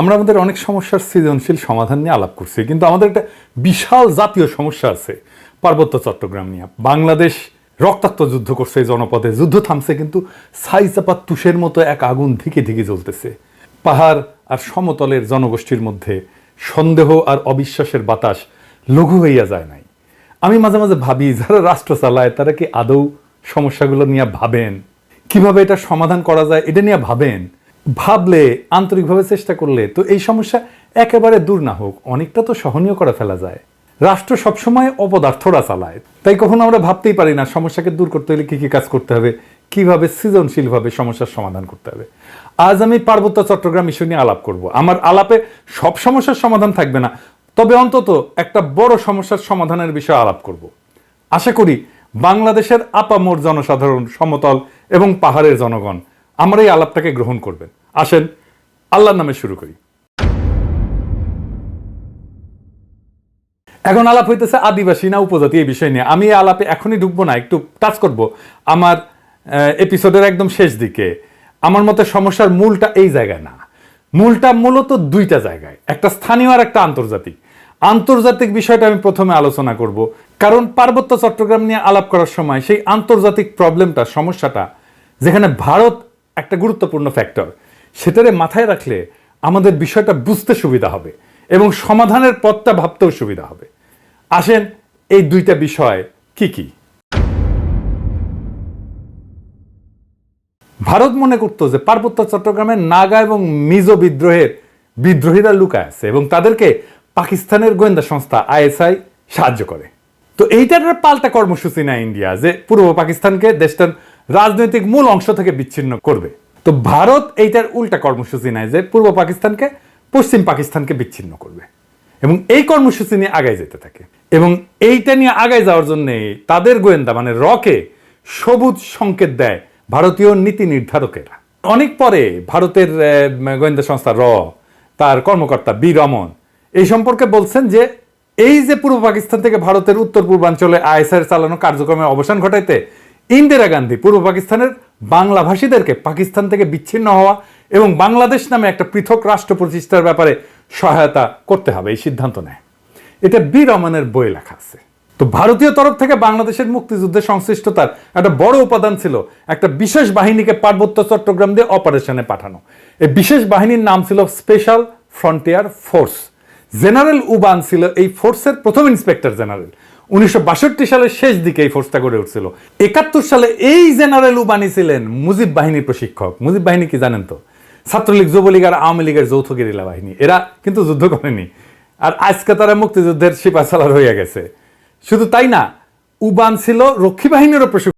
আমরা আমাদের অনেক সমস্যার সৃজনশীল সমাধান নিয়ে আলাপ করছি, কিন্তু আমাদের একটা বিশাল জাতীয় সমস্যা আছে পার্বত্য চট্টগ্রাম নিয়ে। বাংলাদেশ রক্তাক্ত যুদ্ধ করছে এই জনপদে, যুদ্ধ থামছে, কিন্তু সাইচাপা তুষের মতো এক আগুন ধিকে ধিকে জ্বলতেছে। পাহাড় আর সমতলের জনগোষ্ঠীর মধ্যে সন্দেহ আর অবিশ্বাসের বাতাস লঘু হইয়া যায় নাই। আমি মাঝে মাঝে ভাবি, যারা রাষ্ট্র চালায়, তারা কি আদৌ সমস্যাগুলো নিয়ে ভাবেন? কীভাবে এটা সমাধান করা যায়, এটা নিয়ে ভাবেন? ভাবলে, আন্তরিকভাবে চেষ্টা করলে তো এই সমস্যা একেবারে দূর না হোক, অনেকটা তো সহনীয় করে ফেলা যায়। রাষ্ট্র সবসময় অপদার্থরা চালায়। তাই কখনো আমরা ভাবতেই পারি না সমস্যাকে দূর করতে হলে কি কি কাজ করতে হবে, কীভাবে সৃজনশীলভাবে সমস্যার সমাধান করতে হবে। আজ আমি পার্বত্য চট্টগ্রাম ইস্যু নিয়ে আলাপ করব। আমার আলাপে সব সমস্যার সমাধান থাকবে না, তবে অন্তত একটা বড় সমস্যার সমাধানের বিষয়ে আলাপ করব। আশা করি বাংলাদেশের আপামোর জনসাধারণ, সমতল এবং পাহাড়ের জনগণ আমার এই আলাপটাকে গ্রহণ করবেন। আসেন, আল্লাহর নামে শুরু করি। এখন আলাপ হইতেছে আদিবাসী না উপজাতি এই বিষয় নিয়ে। আমি আলাপে এখনই ঢুকবো না, একটু টাচ করব। আমার এপিসোডের একদম শেষ দিকে। আমার মতে সমস্যার মূলটা এই জায়গায় না। মূলটা মূলত দুইটা জায়গায়। একটা স্থানীয় আর একটা আন্তর্জাতিক। আন্তর্জাতিক বিষয়টা আমি প্রথমে আলোচনা করব। কারণ পার্বত্য চট্টগ্রাম নিয়ে আলাপ করার সময় সেই আন্তর্জাতিক প্রবলেমটা সমস্যাটা, যেখানে ভারত একটা গুরুত্বপূর্ণ ফ্যাক্টর সেটারে মাথায় রাখলে আমাদের বিষয়টা বুঝতে সুবিধা হবে এবং সমাধানের পথটা ভাবতেও সুবিধা হবে। আসেন, এই দুইটা বিষয় কি কি? ভারত মনে করতো যে পার্বত্য চট্টগ্রামের নাগা এবং মিজো বিদ্রোহের বিদ্রোহীরা লুকায় আছে এবং তাদেরকে পাকিস্তানের গোয়েন্দা সংস্থা আইএসআই সাহায্য করে। তো এইটার পাল্টা কর্মসূচি নেয় ইন্ডিয়া যে পূর্ব পাকিস্তানকে, দেশটার রাজনৈতিক মূল অংশ থেকে বিচ্ছিন্ন করবে। তো ভারত এইটার উল্টা কর্মসূচি নেয় যে পূর্ব পাকিস্তানকে পশ্চিম পাকিস্তানকে বিচ্ছিন্ন করবে। এবং এই কর্মসূচি নিয়ে আগায় যেতে থাকে। এবং এইটা নিয়ে আগায় যাওয়ার জন্য তাদের গোয়েন্দা মানে রকে সবুজ সংকেত দেয় ভারতীয় নীতি নির্ধারকেরা। অনেক পরে ভারতের গোয়েন্দা সংস্থা র, তার কর্মকর্তা বি রমন এই সম্পর্কে বলছেন যে এই যে পূর্ব পাকিস্তান থেকে ভারতের উত্তর পূর্বাঞ্চলে আইএসআইয়ের চালানো কার্যক্রমের অবসান ঘটাইতে ইন্দিরা গান্ধী পূর্ব পাকিস্তানের বাংলা ভাষীদেরকে পাকিস্তান থেকে বিচ্ছিন্ন হওয়া এবং বাংলাদেশ নামে একটা পৃথক রাষ্ট্র প্রতিষ্ঠার ব্যাপারে সহায়তা করতে হবে এই সিদ্ধান্ত নেয়। এটা বি রমনের বই লেখা আছে। তো ভারতীয় তরফ থেকে বাংলাদেশের মুক্তিযুদ্ধে সংশ্লিষ্টতার একটা বড় উপাদান ছিল একটা বিশেষ বাহিনীকে পার্বত্য চট্টগ্রাম দিয়ে অপারেশনে পাঠানো। এই বিশেষ বাহিনীর নাম ছিল Special Frontier Force. General Uban ছিল এই ফোর্সের প্রথম ইন্সপেক্টর জেনারেল। উনিশশো সালের শেষ দিকে এই ফোর্সটা গড়ে উঠছিল। একাত্তর সালে এই জেনারেল উবানি ছিলেন মুজিব বাহিনীর প্রশিক্ষক। মুজিব বাহিনী কি জানেন তো? ছাত্রলীগ, যুবলীগ আর আওয়ামী লীগের যৌথ গেরিলা বাহিনী। এরা কিন্তু যুদ্ধ করেনি। আর আজকে তারা মুক্তিযুদ্ধের সিপাহ হইয়া গেছে। শুধু তাই না, উবান ছিল রক্ষী বাহিনীরও প্রশিক্ষক।